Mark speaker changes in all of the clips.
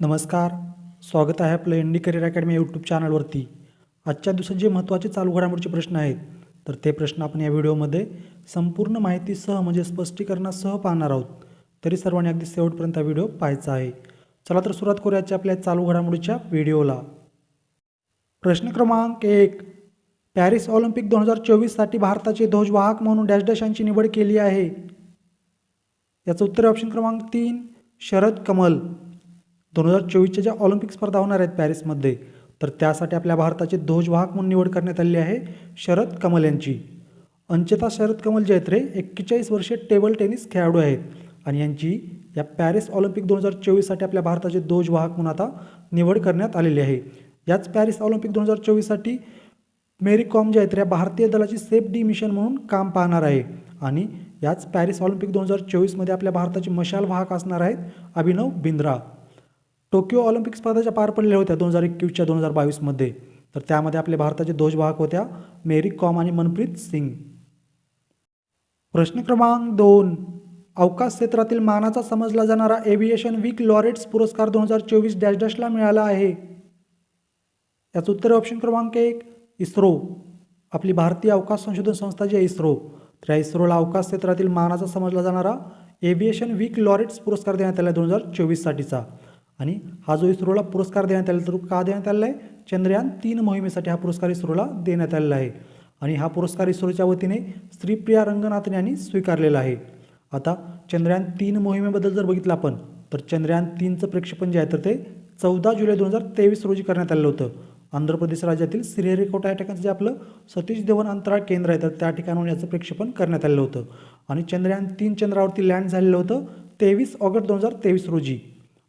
Speaker 1: नमस्कार. स्वागत आहे आपलं इंडी करिअर अकॅडमी यूट्यूब चॅनलवरती आजच्या दिवसात जे महत्त्वाचे चालू घडामोडीचे प्रश्न आहेत तर ते प्रश्न आपण या व्हिडिओमध्ये संपूर्ण माहितीसह म्हणजे स्पष्टीकरणासह पाहणार आहोत. तरी सर्वांनी अगदी शेवटपर्यंत हा व्हिडिओ पाहायचा आहे. चला तर सुरुवात करूया आपल्या चालू घडामोडीच्या व्हिडिओला. प्रश्न क्रमांक एक. पॅरिस ऑलिम्पिक दोन हजार चोवीससाठी भारताचे ध्वजवाहक म्हणून डॅश डॅश यांची निवड केली आहे. याचं उत्तर ऑप्शन क्रमांक तीन शरद कमल. दोन हजार चोवीसच्या ज्या ऑलिम्पिक स्पर्धा होणार आहेत पॅरिसमध्ये तर त्यासाठी आपल्या भारताचे ध्वजवाहक म्हणून निवड करण्यात आली आहे शरद कमल यांची. अंचता शरद कमल जैत्रे एक्केचाळीस वर्षे टेबल टेनिस खेळाडू आहेत आणि यांची या पॅरिस ऑलिम्पिक दोन हजार चोवीससाठी आपल्या भारताचे ध्वजवाहक म्हणून आता निवड करण्यात आलेली आहे. याच पॅरिस ऑलिम्पिक दोन हजार चोवीससाठी मेरी कॉम जे आहेत या भारतीय दलाची सेफ डी मिशन म्हणून काम पाहणार आहे आणि याच पॅरिस ऑलिम्पिक दोन हजार चोवीसमध्ये आपल्या भारताचे मशाल वाहक असणार आहेत अभिनव बिंद्रा. टोकियो ऑलिम्पिक स्पर्धाच्या पार पडलेल्या होत्या दोन हजार एकवीसच्या दोन हजार बावीसमध्ये. तर त्यामध्ये आपले भारताचे ध्वजवाहक होत्या मेरी कॉम आणि मनप्रीत सिंग. प्रश्न क्रमांक दोन. अवकाश क्षेत्रातील मानाचा समजला जाणारा एव्हिएशन वीक लॉरेट्स पुरस्कार दोन हजार चोवीस डॅश डॅशला मिळाला आहे. याचं उत्तर ऑप्शन क्रमांक एक इस्रो. आपली भारतीय अवकाश संशोधन संस्था जी आहे इस्रो. तर या इस्रोला अवकाश क्षेत्रातील मानाचा समजला जाणारा एव्हिएशन वीक लॉरेट्स पुरस्कार देण्यात आला दोन हजार चोवीससाठीचा. आणि हा जो इस्रोला पुरस्कार देण्यात आला तो का देण्यात आलेला आहे? चंद्रयान तीन मोहिमेसाठी हा पुरस्कार इस्रोला देण्यात आलेला आहे. आणि हा पुरस्कार इस्रोच्या वतीने श्रीप्रिया रंगनाथन यांनी स्वीकारलेला आहे. आता चंद्रयान तीन मोहिमेबद्दल जर बघितलं आपण तर चंद्रयान तीनचं प्रक्षेपण जे आहे तर ते चौदा जुलै दोन हजार तेवीस रोजी करण्यात आलेलं होतं. आंध्र प्रदेश राज्यातील श्रीहरिकोटा या ठिकाणचं जे आपलं सतीश धवन अंतराळ केंद्र आहे तर त्या ठिकाणाहून याचं प्रक्षेपण करण्यात आलेलं होतं. आणि चंद्रयान तीन चंद्रावरती लँड झालेलं होतं तेवीस ऑगस्ट दोन हजार तेवीस रोजी.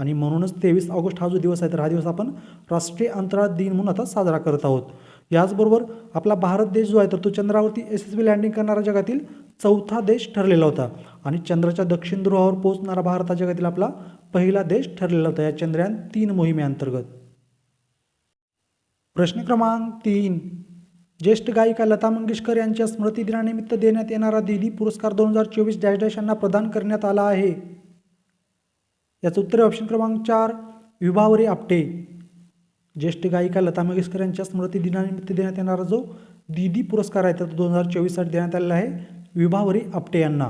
Speaker 1: आणि म्हणूनच तेवीस ऑगस्ट हा जो दिवस आहे तर हा दिवस आपण राष्ट्रीय अंतराळ दिन म्हणून आता साजरा करत आहोत. याचबरोबर आपला भारत देश जो आहे तर तो चंद्रावरती एस एस बी लँडिंग करणारा जगातील चौथा देश ठरलेला होता. आणि चंद्राच्या दक्षिण ध्रुवावर पोहोचणारा भारत हा जगातील आपला पहिला देश ठरलेला होता या चंद्रयान तीन मोहिमेअंतर्गत प्रश्न क्रमांक तीन. ज्येष्ठ गायिका लता मंगेशकर यांच्या स्मृतिदिनानिमित्त देण्यात येणारा दिदी पुरस्कार दोन हजार चोवीस डॅश डॅश यांना प्रदान करण्यात आला आहे. याचं उत्तर आहे ऑप्शन क्रमांक चार विभावरी आपटे. ज्येष्ठ गायिका लता मंगेशकर यांच्या स्मृतिदिनानिमित्त देण्यात येणारा जो दिदी पुरस्कार आहे तर तो दोन हजार चोवीससाठी देण्यात आलेला आहे विभावरी आपटे यांना.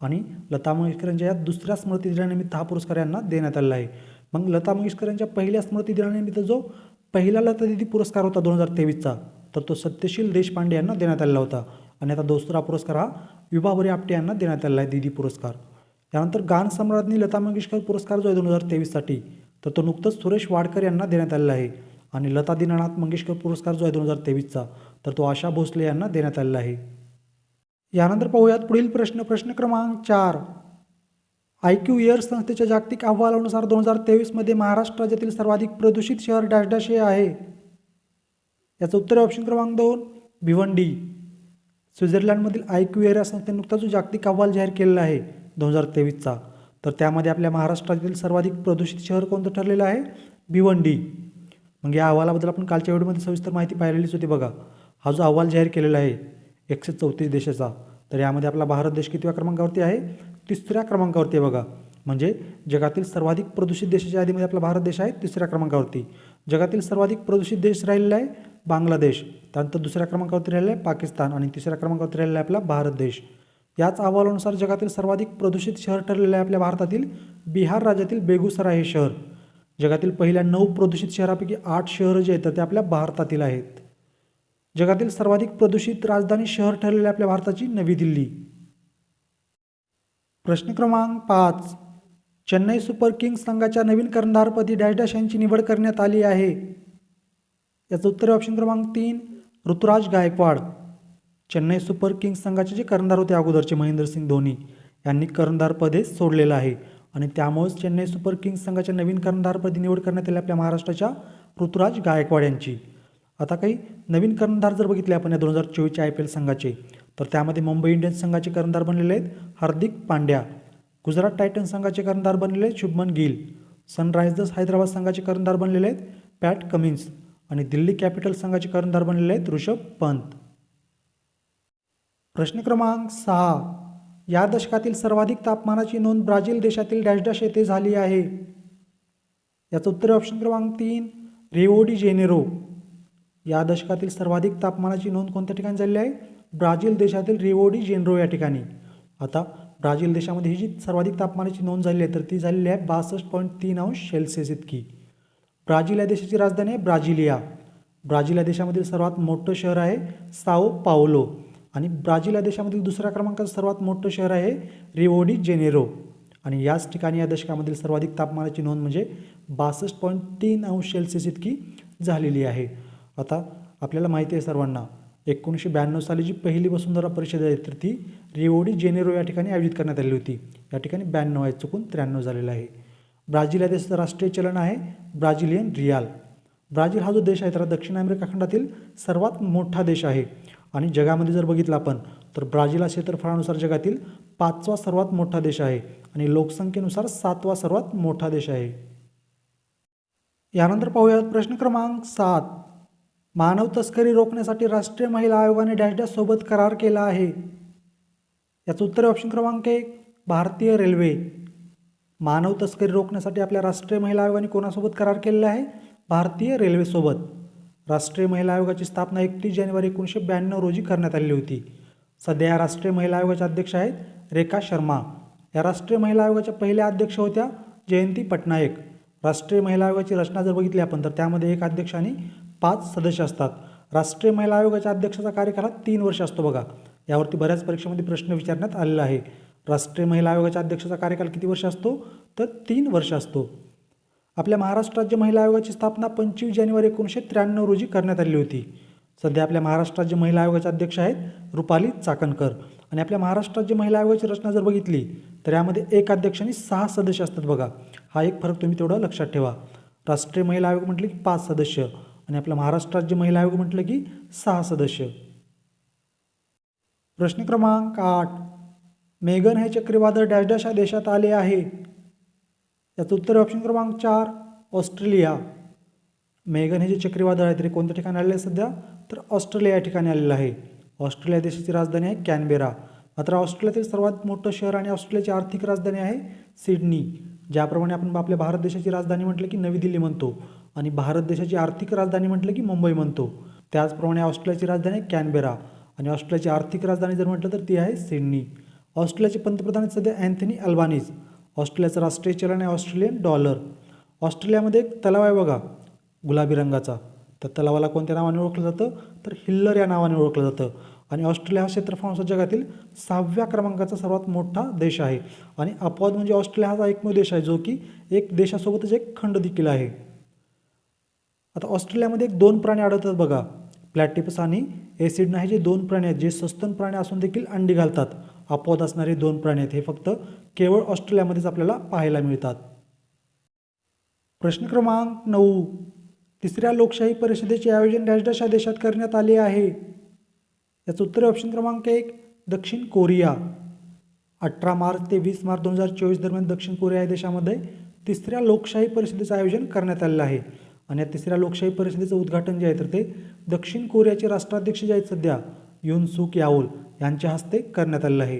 Speaker 1: आणि लता मंगेशकर यांच्या या दुसऱ्या स्मृतिदिनानिमित्त हा पुरस्कार यांना देण्यात आलेला आहे. मग लता मंगेशकर यांच्या पहिल्या स्मृतिदिनानिमित्त जो पहिला लता दिदी पुरस्कार होता दोन हजार तेवीसचा तर तो सत्यशील देशपांडे यांना देण्यात आलेला होता. आणि आता दुसरा पुरस्कार हा विभावरी आपटे यांना देण्यात आलेला आहे दिदी पुरस्कार. यानंतर गानसम्राज्ञी लता मंगेशकर पुरस्कार जो आहे दोन हजार तेवीससाठी तर तो नुकतंच सुरेश वाडकर यांना देण्यात आलेला आहे. आणि लता दीनानाथ मंगेशकर पुरस्कार जो आहे दोन हजार तेवीसचा तर तो आशा भोसले यांना देण्यात आलेला आहे. यानंतर पाहूयात पुढील प्रश्न. प्रश्न क्रमांक चार. आय क्यू इयर संस्थेच्या जागतिक अहवालानुसार दोन हजार तेवीसमध्ये महाराष्ट्र राज्यातील सर्वाधिक प्रदूषित शहर डॅश डॅश हे आहे. याचं उत्तर आहे ऑप्शन क्रमांक दोन भिवंडी. स्वित्झर्लंडमधील आय क्यू एअर या संस्थेने नुकताच जो जागतिक अहवाल जाहीर केलेला आहे दोन हजार तेवीसचा. तर त्यामध्ये आपल्या महाराष्ट्रातील सर्वाधिक प्रदूषित शहर कोणतं ठरलेलं आहे? भिवंडी. मग या अहवालाबद्दल आपण कालच्या व्हिडिओमध्ये सविस्तर माहिती पाहिलेलीच होती बघा. हा जो अहवाल जाहीर केलेला आहे एकशे चौतीस देशाचा तर यामध्ये आपला भारत देश कितव्या क्रमांकावरती आहे? तिसऱ्या क्रमांकावरती आहे बघा. म्हणजे जगातील सर्वाधिक प्रदूषित देशाच्या यादीमध्ये आपला भारत देश आहे तिसऱ्या क्रमांकावरती. जगातील सर्वाधिक प्रदूषित देश राहिलेला आहे बांगलादेश. त्यानंतर दुसऱ्या क्रमांकावरती राहिलेला आहे पाकिस्तान आणि तिसऱ्या क्रमांकावरती राहिलेला आहे आपला भारत देश. याच अहवालानुसार जगातील सर्वाधिक प्रदूषित शहर ठरलेलं आहे आपल्या भारतातील बिहार राज्यातील बेगुसराय हे शहर. जगातील पहिल्या नऊ प्रदूषित शहरापैकी आठ शहरं जे आहेत ते आपल्या भारतातील आहेत. जगातील सर्वाधिक प्रदूषित राजधानी शहर ठरलेले आपल्या भारताची नवी दिल्ली. प्रश्न क्रमांक पाच. चेन्नई सुपर किंग्स संघाच्या नवीन कर्णधारपदी डॅश डॅश यांची निवड करण्यात आली आहे. याचं उत्तर ऑप्शन क्रमांक तीन ऋतुराज गायकवाड. चेन्नई सुपर किंग्स संघाचे जे कर्णधार होते अगोदरचे महेंद्रसिंग धोनी यांनी कर्णधारपदे सोडलेलं आहे. आणि त्यामुळेच चेन्नई सुपर किंग्स संघाच्या नवीन कर्णधारपदी निवड करण्यात आली आपल्या महाराष्ट्राच्या ऋतुराज गायकवाड यांची. आता काही नवीन कर्णधार जर बघितले आपण या दोन हजार चोवीसच्या आय पी एल संघाचे तर त्यामध्ये मुंबई इंडियन्स संघाचे कर्णधार बनलेले आहेत हार्दिक पांड्या गुजरात टायटन्स संघाचे कर्णधार बनलेले आहेत शुभमन गिल सनरायझर्स हैदराबाद संघाचे कर्णधार बनलेले आहेत पॅट कमिन्स आणि दिल्ली कॅपिटल संघाचे कर्णधार बनलेले आहेत ऋषभ पंत. प्रश्न क्रमांक सहा. या दशकातील सर्वाधिक तापमानाची नोंद ब्राझील देशातील डॅश डॅश येथे झाली आहे. याचं उत्तर ऑप्शन क्रमांक तीन रेओडी जेनेरो. या दशकातील सर्वाधिक तापमानाची नोंद कोणत्या ठिकाणी झालेली आहे? ब्राझील देशातील रेओडी जेनेरो या ठिकाणी. आता ब्राझील देशामध्ये ही जी सर्वाधिक तापमानाची नोंद झालेली आहे तर ती झालेली आहे बासष्ट पॉईंट तीन अंश सेल्सिअस इतकी. ब्राझील या देशाची राजधानी आहे ब्राझिलिया. ब्राझील या देशामधील सर्वात मोठं शहर आहे साओ पावलो आणि ब्राझील या देशामधील दुसऱ्या क्रमांकाचं सर्वात मोठं शहर आहे रिओडी जेनेरो. आणि याच ठिकाणी या दशकामधील सर्वाधिक तापमानाची नोंद म्हणजे बासष्ट पॉईंट तीन अंश सेल्सिअस इतकी झालेली आहे. आता आपल्याला माहिती आहे सर्वांना एकोणीसशे ब्याण्णव साली जी पहिली वसुंधरा परिषद आहे तर ती रिओडी जेनेरो या ठिकाणी आयोजित करण्यात आली होती. या ठिकाणी ब्याण्णव आहे चुकून त्र्याण्णव झालेलं आहे. ब्राझील या देशाचं राष्ट्रीय चलन आहे ब्राझिलियन रियाल. ब्राझील हा जो देश आहे तर दक्षिण अमेरिका खंडातील सर्वात मोठा देश आहे. आणि जगामध्ये जर बघितलं आपण तर ब्राझील हा क्षेत्रफळानुसार जगातील पाचवा सर्वात मोठा देश आहे आणि लोकसंख्येनुसार सातवा सर्वात मोठा देश आहे. यानंतर पाहूयात प्रश्न क्रमांक सात. मानव तस्करी रोखण्यासाठी राष्ट्रीय महिला आयोगाने डॅश डॅश सोबत करार केला आहे. याचं उत्तर ऑप्शन क्रमांक एक भारतीय रेल्वे. मानव तस्करी रोखण्यासाठी आपल्या राष्ट्रीय महिला आयोगाने कोणासोबत करार केलेला आहे? भारतीय रेल्वेसोबत. राष्ट्रीय महिला आयोगाची स्थापना एकतीस जानेवारी एकोणीसशे ब्याण्णव रोजी करण्यात आली होती. सध्या या राष्ट्रीय महिला आयोगाच्या अध्यक्ष आहेत रेखा शर्मा. या राष्ट्रीय महिला आयोगाच्या पहिल्या अध्यक्ष होत्या जयंती पटनायक. राष्ट्रीय महिला आयोगाची रचना जर बघितली आपण तर त्यामध्ये एक अध्यक्ष आणि पाच सदस्य असतात. राष्ट्रीय महिला आयोगाच्या अध्यक्षाचा कार्यकाळ तीन वर्ष असतो बघा. यावरती बऱ्याच परीक्षेमध्ये प्रश्न विचारण्यात आलेला आहे. राष्ट्रीय महिला आयोगाच्या अध्यक्षाचा कार्यकाळ किती वर्ष असतो? तर तीन वर्ष असतो. आपल्या महाराष्ट्र राज्य महिला आयोगाची स्थापना पंचवीस जानेवारी एकोणीसशे त्र्याण्णव रोजी करण्यात आली होती. सध्या आपल्या महाराष्ट्र राज्य महिला आयोगाचे अध्यक्ष आहेत रुपाली चाकणकर. आणि आपल्या महाराष्ट्र राज्य महिला आयोगाची रचना जर बघितली तर यामध्ये एक अध्यक्ष आणि सहा सदस्य असतात बघा. हा एक फरक तुम्ही तेवढा लक्षात ठेवा. राष्ट्रीय महिला आयोग म्हटलं की पाच सदस्य आणि आपलं महाराष्ट्र राज्य महिला आयोग म्हटलं की सहा सदस्य. प्रश्न क्रमांक आठ. मेगन हे चक्रीवादळ डॅश डॅश या देशात आले आहे. याचं उत्तर ऑप्शन क्रमांक चार ऑस्ट्रेलिया. मेगन हे जे चक्रीवादळ आहे तरी कोणत्या ठिकाणी आलेलं आहे सध्या? तर ऑस्ट्रेलिया या ठिकाणी आलेलं आहे. ऑस्ट्रेलिया देशाची राजधानी आहे कॅनबेरा. मात्र ऑस्ट्रेलियातील सर्वात मोठं शहर आणि ऑस्ट्रेलियाची आर्थिक राजधानी आहे सिडनी ज्याप्रमाणे आपण आपल्या भारत देशाची राजधानी म्हटलं की नवी दिल्ली म्हणतो आणि भारत देशाची आर्थिक राजधानी म्हटलं की मुंबई म्हणतो. त्याचप्रमाणे ऑस्ट्रेलियाची राजधानी आहे कॅनबेरा आणि ऑस्ट्रेलियाची आर्थिक राजधानी जर म्हटलं तर ती आहे सिडनी. ऑस्ट्रेलियाचे पंतप्रधान सध्या अँथनी अल्बानीज. ऑस्ट्रेलियाचं राष्ट्रीय चलन आहे ऑस्ट्रेलियन डॉलर. ऑस्ट्रेलियामध्ये एक तलाव आहे बघा गुलाबी रंगाचा. तर तलावाला कोणत्या नावाने ओळखलं जातं? तर हिल्लर या नावाने ओळखलं जातं. आणि ऑस्ट्रेलिया हा क्षेत्रफळानुसार जगातील सहाव्या क्रमांकाचा सर्वात मोठा देश आहे. आणि अपवाद म्हणजे ऑस्ट्रेलिया हा एकमेव देश आहे जो की एक देशासोबतच एक खंड देखील आहे. आता ऑस्ट्रेलियामध्ये एक दोन प्राणी आढळतात बघा. प्लॅटिपस आणि एसिडना हे जे दोन प्राणी आहेत जे सस्तन प्राणी असून देखील अंडी घालतात. अपवाद असणारे दोन प्राणी आहेत. हे फक्त केवळ ऑस्ट्रेलियामध्येच आपल्याला पाहायला मिळतात. प्रश्न क्रमांक नऊ. तिसऱ्या लोकशाही परिषदेचे आयोजन डॅशडॅश या देशात करण्यात आले आहे. याचं उत्तर ऑप्शन क्रमांक एक दक्षिण कोरिया. अठरा मार्च ते वीस मार्च दोन हजार चोवीस दरम्यान दक्षिण कोरिया या देशामध्ये तिसऱ्या लोकशाही परिषदेचं आयोजन करण्यात आलेलं आहे. आणि या तिसऱ्या लोकशाही परिषदेचं उद्घाटन जे आहे तर ते दक्षिण कोरियाचे राष्ट्राध्यक्ष जे आहेत सध्या युन सुक याओल यांच्या हस्ते करण्यात आलेलं आहे.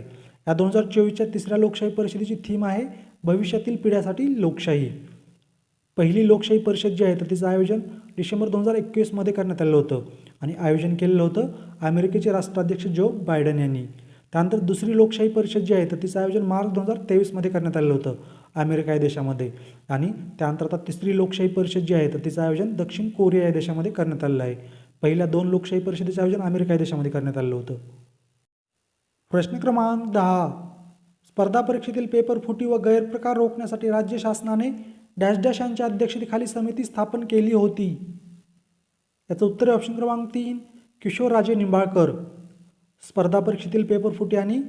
Speaker 1: या दोन हजार चोवीसच्या तिसऱ्या लोकशाही परिषदेची थीम आहे भविष्यातील पिढ्यासाठी लोकशाही. पहिली लोकशाही परिषद जी आहे तर तिचं आयोजन डिसेंबर दोन हजार एकवीसमध्ये करण्यात आलेलं होतं आणि आयोजन केलेलं होतं अमेरिकेचे राष्ट्राध्यक्ष जो बायडन यांनी. त्यानंतर दुसरी लोकशाही परिषद जी आहे तर तिचं आयोजन मार्च दोन हजार तेवीसमध्ये करण्यात आलेलं होतं अमेरिका या देशामध्ये. आणि त्यानंतर आता तिसरी लोकशाही परिषद जी आहे तर तिचं आयोजन दक्षिण कोरिया या देशामध्ये करण्यात आलेलं आहे. पहिल्या दोन लोकशाही परिषदेचं आयोजन अमेरिका देशामध्ये करण्यात आलेलं होतं. प्रश्न क्रमांक दहा स्पर्धा परीक्षेतील पेपर फुटी व गैरप्रकार रोखण्यासाठी राज्य शासनाने डॅश डॅश यांच्या अध्यक्षतेखाली समिती स्थापन केली होती. याचं उत्तर ऑप्शन क्रमांक तीन किशोरराजे निंबाळकर. स्पर्धा परीक्षेतील पेपर फुटी आणि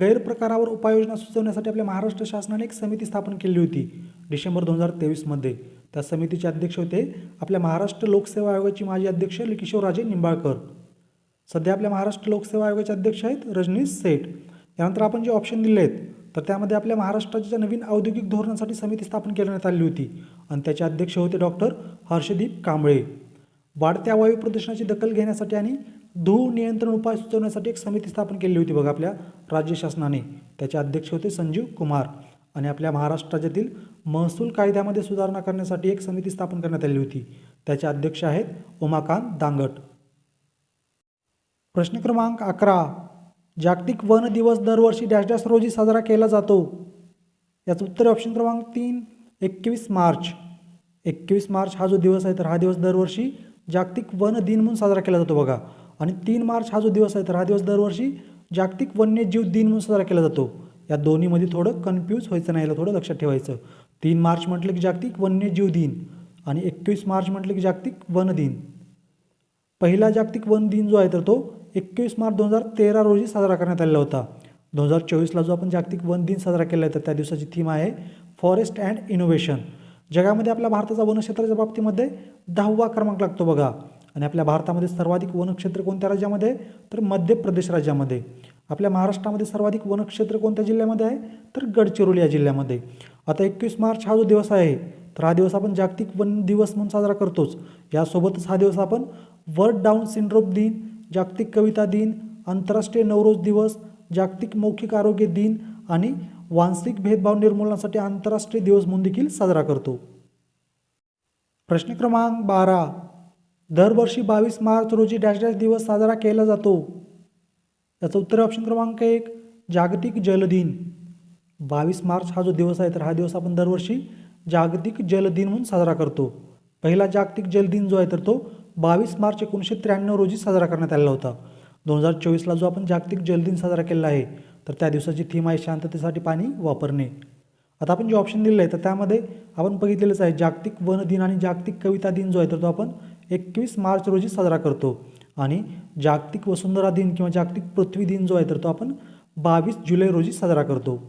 Speaker 1: गैरप्रकारावर उपाययोजना सुचवण्यासाठी आपल्या महाराष्ट्र शासनाने एक समिती स्थापन केली होती डिसेंबर दोन हजार तेवीसमध्ये. त्या समितीचे अध्यक्ष होते. आपल्या महाराष्ट्र लोकसेवा आयोगाचे माजी अध्यक्ष किशोरराजे निंबाळकर. सध्या आपल्या महाराष्ट्र लोकसेवा आयोगाचे अध्यक्ष आहेत रजनीश सेठ. यानंतर आपण जे ऑप्शन दिले आहेत तर त्यामध्ये आपल्या महाराष्ट्राच्या नवीन औद्योगिक धोरणासाठी समिती स्थापन करण्यात आली होती आणि त्याचे अध्यक्ष होते डॉक्टर हर्षदीप कांबळे. वाढत्या वायू प्रदूषणाची दखल घेण्यासाठी आणि धूळ नियंत्रण उपाय सुचवण्यासाठी एक समिती स्थापन केली होती बघा आपल्या राज्य शासनाने. त्याचे अध्यक्ष होते संजीव कुमार. आणि आपल्या महाराष्ट्र राज्यातील महसूल कायद्यामध्ये सुधारणा करण्यासाठी एक समिती स्थापन करण्यात आली होती. त्याचे अध्यक्ष आहेत उमाकांत दांगट. प्रश्न क्रमांक अकरा. जागतिक वन दिवस दरवर्षी डॅश डॅश रोजी साजरा केला जातो. याचं उत्तर ऑप्शन क्रमांक तीन एकवीस मार्च. एकवीस मार्च हा जो दिवस आहे तर हा दिवस दरवर्षी जागतिक वन दिन म्हणून साजरा केला जातो बघा. आणि तीन मार्च हा जो दिवस आहे तर हा दिवस दरवर्षी जागतिक वन्यजीव दिन म्हणून साजरा केला जातो. या दोन्हीमध्ये थोडं कन्फ्यूज व्हायचं नाही याला थोडं लक्षात ठेवायचं. तीन मार्च म्हटलं की जागतिक वन्यजीव दिन आणि एकवीस मार्च म्हटलं की जागतिक वन दिन. पहिला जागतिक वन दिन जो आहे तर तो एकवीस मार्च दोन हजार तेरा रोजी साजरा करण्यात आलेला होता. दोन हजार चोवीसला जो आपण जागतिक वन दिन साजरा केला आहे तर त्या दिवसाची थीम आहे फॉरेस्ट अँड इनोव्हेशन जगामध्ये आपल्या भारताचा वनक्षेत्राच्या बाबतीमध्ये दहावा क्रमांक लागतो बघा. आणि आपल्या भारतामध्ये सर्वाधिक वनक्षेत्र कोणत्या राज्यामध्ये? तर मध्य प्रदेश राज्यामध्ये. आपल्या महाराष्ट्रामध्ये सर्वाधिक वनक्षेत्र कोणत्या जिल्ह्यामध्ये आहे? तर गडचिरोली या जिल्ह्यामध्ये. आता एकवीस मार्च हा जो दिवस आहे तर हा दिवस आपण जागतिक वन दिवस म्हणून साजरा करतोच. यासोबतच हा दिवस आपण वर्ल्ड डाऊन सिंड्रोम दिन जागतिक कविता दिन आंतरराष्ट्रीय नवरोज दिवस जागतिक मौखिक आरोग्य दिन आणि वांशिक भेदभाव निर्मूलनासाठी आंतरराष्ट्रीय दिवस म्हणून देखील साजरा करतो. प्रश्न क्रमांक बारा. दरवर्षी बावीस मार्च रोजी डॅश डॅश दिवस साजरा केला जातो. याचं उत्तर ऑप्शन क्रमांक एक जागतिक जल दिन बावीस मार्च हा जो दिवस आहे तर हा दिवस आपण दरवर्षी जागतिक जल दिन म्हणून साजरा करतो. पहिला जागतिक जल दिन जो आहे तर तो बावीस मार्च एकोणीसशे त्र्याण्णव रोजी साजरा करण्यात आलेला होता. दोन हजार चोवीसला जो आपण जागतिक जल दिन साजरा केलेला आहे तर त्या दिवसाची थीम आहे शांततेसाठी पाणी वापरणे. आता आपण जे ऑप्शन दिलेलं आहे तर त्यामध्ये आपण बघितलेलंच आहे जागतिक वन दिन आणि जागतिक कविता दिन जो आहे तर तो आपण एकवीस मार्च रोजी साजरा करतो. आणि जागतिक वसुंधरा दिन किंवा जागतिक पृथ्वी दिन जो आहे तर तो आपण बावीस जुलै रोजी साजरा करतो.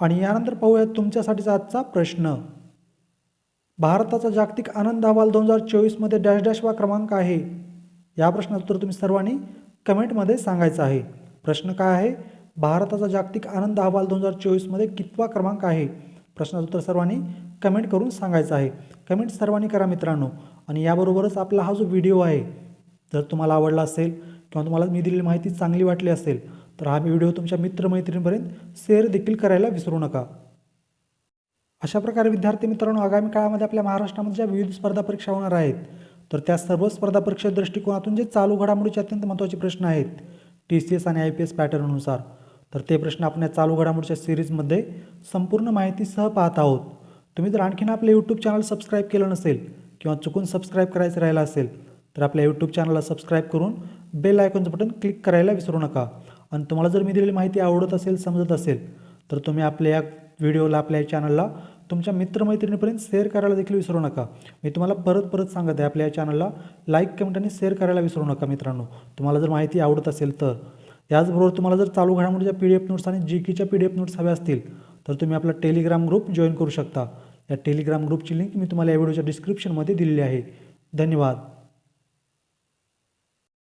Speaker 1: आणि यानंतर पाहूयात तुमच्यासाठीचा आजचा प्रश्न. भारताचा जागतिक आनंद अहवाल दोन हजार चोवीसमध्ये डॅश डॅश वा क्रमांक आहे? या प्रश्नाचं उत्तर तुम्ही सर्वांनी कमेंटमध्ये सांगायचं आहे. प्रश्न काय आहे? भारताचा जागतिक आनंद अहवाल दोन हजार चोवीसमध्ये कितवा क्रमांक आहे? प्रश्नाचं उत्तर सर्वांनी कमेंट करून सांगायचं आहे. कमेंट सर्वांनी करा मित्रांनो. आणि याबरोबरच आपला हा जो व्हिडिओ आहे जर तुम्हाला आवडला असेल किंवा तुम्हाला मी दिलेली माहिती चांगली वाटली असेल तर हा व्हिडिओ तुमच्या मित्रमैत्रिणीपर्यंत शेअर देखील करायला विसरू नका. अशा प्रकारे विद्यार्थी मित्रांनो आगामी काळामध्ये आपल्या महाराष्ट्रामध्ये ज्या विविध स्पर्धा परीक्षा होणार आहेत तर त्या सर्व स्पर्धा परीक्षा दृष्टिकोनातून जे चालू घडामोडीचे अत्यंत महत्त्वाचे प्रश्न आहेत टी सी एस आणि आय पी एस पॅटर्ननुसार तर ते प्रश्न आपण या चालू घडामोडीच्या सिरीजमध्ये संपूर्ण माहितीसह पाहत आहोत. तुम्ही जर आणखीन आपलं यूट्यूब चॅनल सबस्क्राईब केलं नसेल किंवा चुकून सबस्क्राईब करायचं राहिलं असेल तर आपल्या यूट्यूब चॅनलला सबस्क्राईब करून बेल आयकॉनचं बटन क्लिक करायला विसरू नका. आणि तुम्हाला जर मी दिलेली माहिती आवडत असेल समजत असेल तर तुम्ही आपल्या या व्हिडिओला आपल्या या चॅनलला तुमच्या मित्रमैत्रिणीपर्यंत शेअर करायला देखील विसरू नका. मी तुम्हाला परत परत सांगत आहे आपल्या या चॅनलला लाईक कमेंट आणि शेअर करायला विसरू नका मित्रांनो. तुम्हाला जर माहिती आवडत असेल तर. याचबरोबर तुम्हाला जर चालू घडामोडीच्या पी डी एफ नोट्स आणि जी केच्या पी डी एफ नोट्स हव्या असतील तर तुम्ही आपला टेलिग्राम ग्रुप जॉईन करू शकता. या टेलिग्राम ग्रुपची लिंक मी तुम्हाला या व्हिडिओच्या डिस्क्रिप्शनमध्ये दिलेली आहे. धन्यवाद.